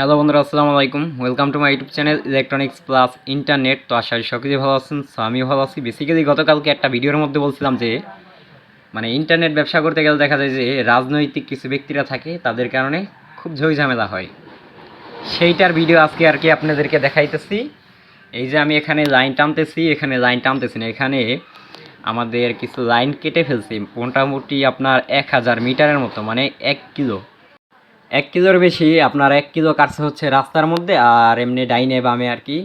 Hello বন্ধুরা, আসসালামু আলাইকুম। Welcome to my YouTube channel electronics plus internet তো আশা করি সকলেই ভালো আছেন সো আমিও ভালো আছি। বেসিক্যালি গতকালকে একটা ভিডিওর মধ্যে বলছিলাম যে মানে ইন্টারনেট ব্যবসা করতে গেলে দেখা যায় যে, রাজনৈতিক কিছু ব্যক্তিরা থাকে, তাদের কারণে খুব ঝই ঝামেলা হয়। সেইটার ভিডিও আজকে আর কি আপনাদেরকে দেখাইতেছি। এই যে আমি এখানে লাইন টানতেছি, এখানে লাইন টানতেছি না, এখানে আমাদের কিছু লাইন কেটে ফেলছি। মোটামুটি আপনার এক হাজার মিটারের মতো মানে এক কিলো। এক কিলোর বেশি, আপনার এক কিলো কাটছে হচ্ছে রাস্তার মধ্যে আর এমনি ডাইনে বামে আর কি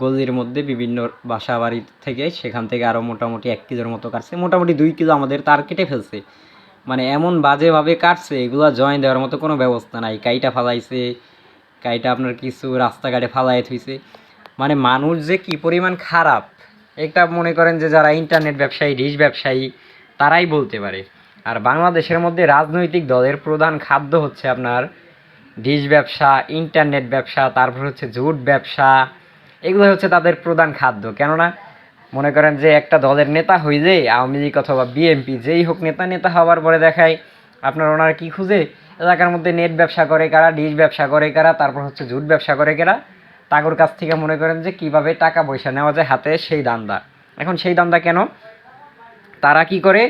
গলির মধ্যে বিভিন্ন বাসা বাড়ি থেকে সেখান থেকে আরও মোটামুটি এক কিলোর মতো কাটছে। মোটামুটি দুই কিলো আমাদের তার কেটে ফেলছে। মানে এমন বাজেভাবে কাটছে, এগুলো জয়েন দেওয়ার মতো কোনো ব্যবস্থা নাই। কাইটা ফালাইছে, কাইটা আপনার কিছু রাস্তাঘাটে ফালাই থুইছে। মানে মানুষ যে কি পরিমাণ খারাপ একটা মনে করেন যে যারা ইন্টারনেট ব্যবসায়ী ডিশ ব্যবসায়ী, তারাই বলতে পারে। আর বাংলাদেশের মধ্যে রাজনৈতিক দলের প্রধান খাদ্য হচ্ছে আপনার ডিশ ব্যবসা ইন্টারনেট ব্যবসা, তারপর হচ্ছে জুট ব্যবসা। এগুলো হচ্ছে তাদের প্রধান খাদ্য। কেননা মনে করেন যে একটা দলের নেতা হইলে আওয়ামী লীগ অথবা বিএনপি, যেই হোক নেতা নেতা হওয়ার পরে দেখায় আপনার ওনারা কি খুঁজে? এলাকার মধ্যে নেট ব্যবসা করে কারা, ডিশ ব্যবসা করে কারা, তারপর হচ্ছে জুট ব্যবসা করে কারা। তাগর কাছ থেকে মনে করেন যে কীভাবে টাকা পয়সা নেওয়া যায় হাতে, সেই দান্দা। এখন সেই দান্দা কেন? তারা কি করে?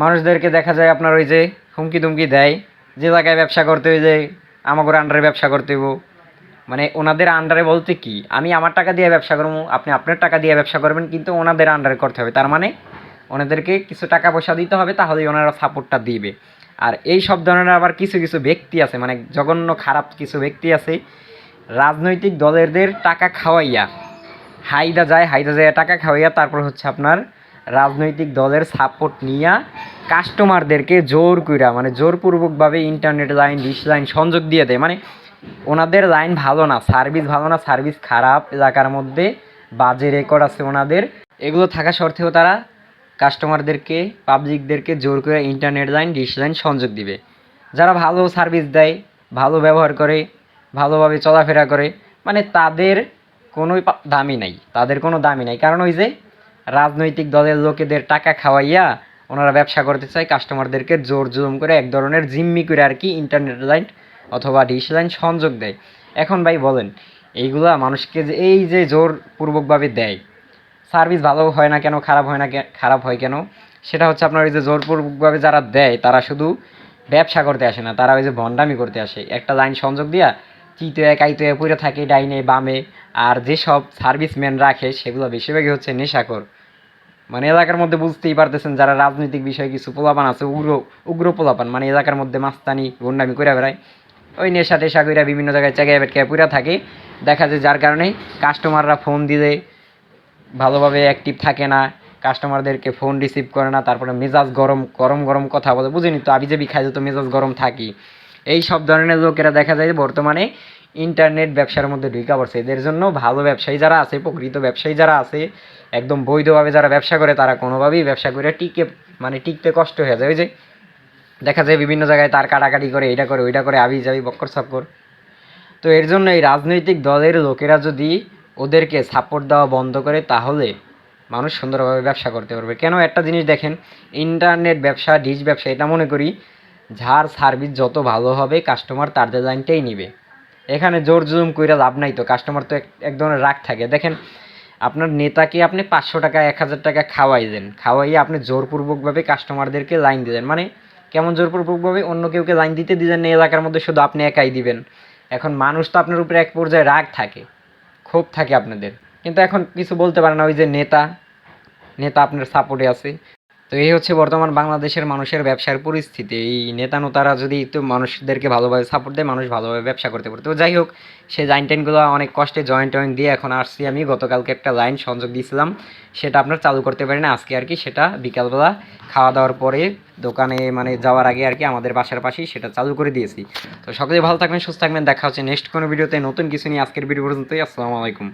মানুষদেরকে দেখা যায় আপনার ওই যে হুমকি দুমকি দেয়, যে জায়গায় ব্যবসা করতে হই যে আমাকে আন্ডারে ব্যবসা করতে হইব। মানে ওনাদের আন্ডারে বলতে কি, আমি আমার টাকা দিয়ে ব্যবসা করব, আপনি আপনার টাকা দিয়ে ব্যবসা করবেন, কিন্তু ওনাদের আন্ডারে করতে হবে। তার মানে ওনাদেরকে কিছু টাকা পয়সা দিতে হবে, তাহলেই ওনারা সাপোর্টটা দিবে। আর এই সব ধরনের আবার কিছু কিছু ব্যক্তি আছে মানে জঘন্য খারাপ কিছু ব্যক্তি আছে, রাজনৈতিক দলেরদের টাকা খাওয়াইয়া, হাইদা যায় হাইদা যায় টাকা খাওয়াইয়া, তারপর হচ্ছে আপনার রাজনৈতিক দলের সাপোর্ট নিয়ে কাস্টমারদেরকে জোর কইরা মানে জোরপূর্বকভাবে ইন্টারনেট লাইন ডিশ লাইন সংযোগ দিয়ে দেয়। মানে ওনাদের লাইন ভালো না সার্ভিস ভালো না সার্ভিস খারাপ এলাকার মধ্যে বাজে রেকর্ড আছে ওনাদের। এগুলো থাকা সত্ত্বেও তারা কাস্টমারদেরকে পাবলিকদেরকে জোর করে ইন্টারনেট লাইন ডিশ লাইন সংযোগ দিবে। যারা ভালো সার্ভিস দেয়, ভালো ব্যবহার করে, ভালোভাবে চলাফেরা করে মানে তাদের কোনো দামি নাই। তাদের কোনো দামি নাই। কারণ ওই যে রাজনৈতিক দলের লোকেদের টাকা খাওয়াইয়া ওনারা ব্যবসা করতে চায়, কাস্টমারদেরকে জোর জুলুম করে এক ধরনের জিম্মি করে আর কি ইন্টারনেট লাইন অথবা ডিশ লাইন সংযোগ দেয়। এখন ভাই বলেন, এইগুলা মানুষকে যে এই যে জোরপূর্বকভাবে দেয় সার্ভিস ভালো হয় না কেন, খারাপ হয় না খারাপ হয় কেন? সেটা হচ্ছে আপনার ওই যে জোরপূর্বকভাবে যারা দেয়, তারা শুধু ব্যবসা করতে আসে না, তারা ওই যে ভণ্ডামি করতে আসে। একটা লাইন সংযোগ দিয়া চিতয়ে, কাইতয়ে পড়ে থাকে ডাইনে, বামে, আর যেসব সার্ভিসম্যান রাখে, সেগুলো বেশিরভাগই হচ্ছে নেশাকর মানে এলাকার মধ্যে বুঝতেই পারতেছেন যারা রাজনৈতিক বিষয়ে কিছু পোলাপান আছে, উগ্র উগ্র পোলাপান মানে এলাকার মধ্যে মাস্তানি, গুন্ডামি করে বেড়ায়। ওই নেশা টেশা কইরা বিভিন্ন জায়গায় চাগায় বেটকায় পুরা থাকে। দেখা যায় যার কারণে কাস্টমাররা ফোন দিলে ভালোভাবে অ্যাক্টিভ থাকে না কাস্টমারদেরকে ফোন রিসিভ করে না, তারপরে মেজাজ গরম গরম গরম কথা বলে। বুঝিনি তো আবি যাবি খাইলে তো মেজাজ গরম থাকি। এই সব ধরনের লোকেরা দেখা যায় বর্তমানে ইন্টারনেট ব্যবসার মধ্যে ঢুকা পড়ছে। এদের জন্য ভালো ব্যবসায়ী যারা আছে, প্রকৃত ব্যবসায়ী যারা আছে, একদম বৈধভাবে যারা ব্যবসা করে, তারা কোনোভাবেই ব্যবসা করে টিকে মানে টিকতে কষ্ট হয়ে যায়। ওই যে দেখা যায় বিভিন্ন জায়গায় তার কাটাকাটি করে এটা করে, ওইটা করে, আবি যাবি, বক্কর সক্কর তো এর জন্য এই রাজনৈতিক দলের লোকেরা যদি ওদেরকে সাপোর্ট দেওয়া বন্ধ করে, তাহলে মানুষ সুন্দরভাবে ব্যবসা করতে পারবে। কেন? একটা জিনিস দেখেন, ইন্টারনেট ব্যবসা, ডিশ ব্যবসা, এটা মনে করি, যার সার্ভিস যত ভালো হবে কাস্টমার তার লাইনটাই নিবে। এখানে জোর জুলুম কইরা লাভ নাই তো কাস্টমার তো এক ধরনের রাগ থাকে। দেখেন, আপনার নেতাকে আপনি পাঁচশো টাকা, এক হাজার টাকা খাওয়াই দেন। খাওয়াইয়ে আপনি জোরপূর্বকভাবে কাস্টমারদেরকে লাইন দিলেন মানে কেমন জোরপূর্বকভাবে? অন্য কেউকে লাইন দিতে দিলেন না এলাকার মধ্যে শুধু আপনি একাই দিবেন। এখন মানুষ তো আপনার উপরে এক পর্যায়ে রাগ থাকে, ক্ষোভ থাকে আপনাদের। কিন্তু এখন কিছু বলতে পারে না, ওই যে নেতা নেতা আপনার সাপোর্টে আছে। তো এই হচ্ছে বর্তমান বাংলাদেশের মানুষের ব্যবসার পরিস্থিতি। এই নেতা নেতারা যদি একটু মানুষদেরকে ভালোভাবে সাপোর্ট দেয়, মানুষ ভালোভাবে ব্যবসা করতে পারে। তো যাই হোক সেই লাইন টাইনগুলো অনেক কষ্টে জয়েন্ট টয়েন্ট দিয়ে এখন আসছি আমি। গতকালকে একটা লাইন সংযোগ দিয়েছিলাম সেটা আপনার চালু করতে পারি না আজকে আর কি সেটা বিকালবেলা খাওয়া দাওয়ার পরে দোকানে মানে যাওয়ার আগে আর কি আমাদের বাসার পাশেই সেটা চালু করে দিয়েছি। তো সকলে ভালো থাকবেন, সুস্থ থাকবেন। দেখা হচ্ছে নেক্সট কোনো ভিডিওতে। নতুন কিছু নিয়ে আজকের ভিডিও পর্যন্তই। আসসালামু আলাইকুম।